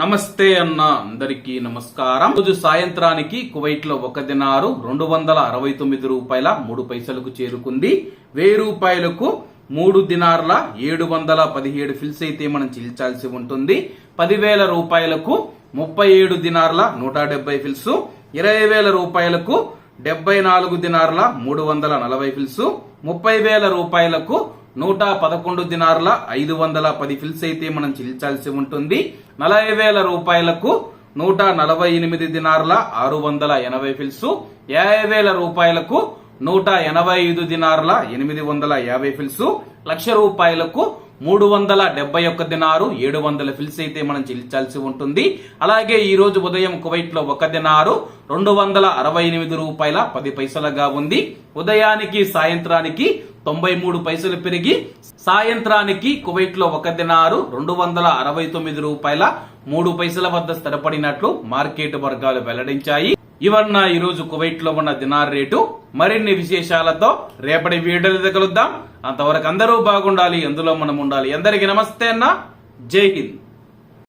నమస్తే అన్న అందరికీ నమస్కారం. రోజు సాయంత్రానికి కువైట్లో ఒక దినారు రెండు వందల అరవై తొమ్మిది రూపాయల మూడు పైసలకు చేరుకుంది. వెయ్యి రూపాయలకు మూడు దినార్ల ఏడు వందల పదిహేడు ఫిల్స్ అయితే మనం చెల్లించాల్సి ఉంటుంది. పదివేల రూపాయలకు ముప్పై ఏడు దినార్ల నూట డెబ్బై ఫిల్స్ ఇరవై వేల రూపాయలకు డెబ్బై నాలుగు దినార్ల మూడు వందల నలభై ఫిల్స్ ముప్పై వేల రూపాయలకు నూట పదకొండు దినార్ల ఐదు వందల పది ఫిల్స్ అయితే మనం చెల్లించాల్సి ఉంటుంది. నలభై వేల రూపాయలకు నూట నలభై ఎనిమిది దినార్ల ఆరు వందల ఎనభై ఫిల్స్. యాభై వేల రూపాయలకు నూట ఎనభై ఐదు దినార్ల ఎనిమిది వందల యాభై ఫిల్స్. లక్ష రూపాయలకు మూడు వందల డెబ్బై ఒక్క దినారు ఏడు వందల ఫిల్స్ అయితే మనం చెల్లించాల్సి ఉంటుంది. అలాగే ఈ రోజు ఉదయం కువైట్లో ఒక దినారు రెండు వందల అరవై ఎనిమిది రూపాయల పది పైసలుగా ఉంది. ఉదయానికి సాయంత్రానికి తొంభై మూడు పైసలు పెరిగి సాయంత్రానికి కువైట్లో ఒక దినారు రెండు వందల అరవై తొమ్మిది రూపాయల మూడు పైసల వద్ద స్థిరపడినట్లు మార్కెట్ వర్గాలు వెల్లడించాయి. ఇవన్న ఈ రోజు కువైట్లో ఉన్న దినార్ రేటు. మరిన్ని విశేషాలతో రేపటి వీడియోలు కలుద్దాం. అంతవరకు అందరూ బాగుండాలి. అందులో మనం ఉండాలి. అందరికీ నమస్తే అన్న. జై హింద్.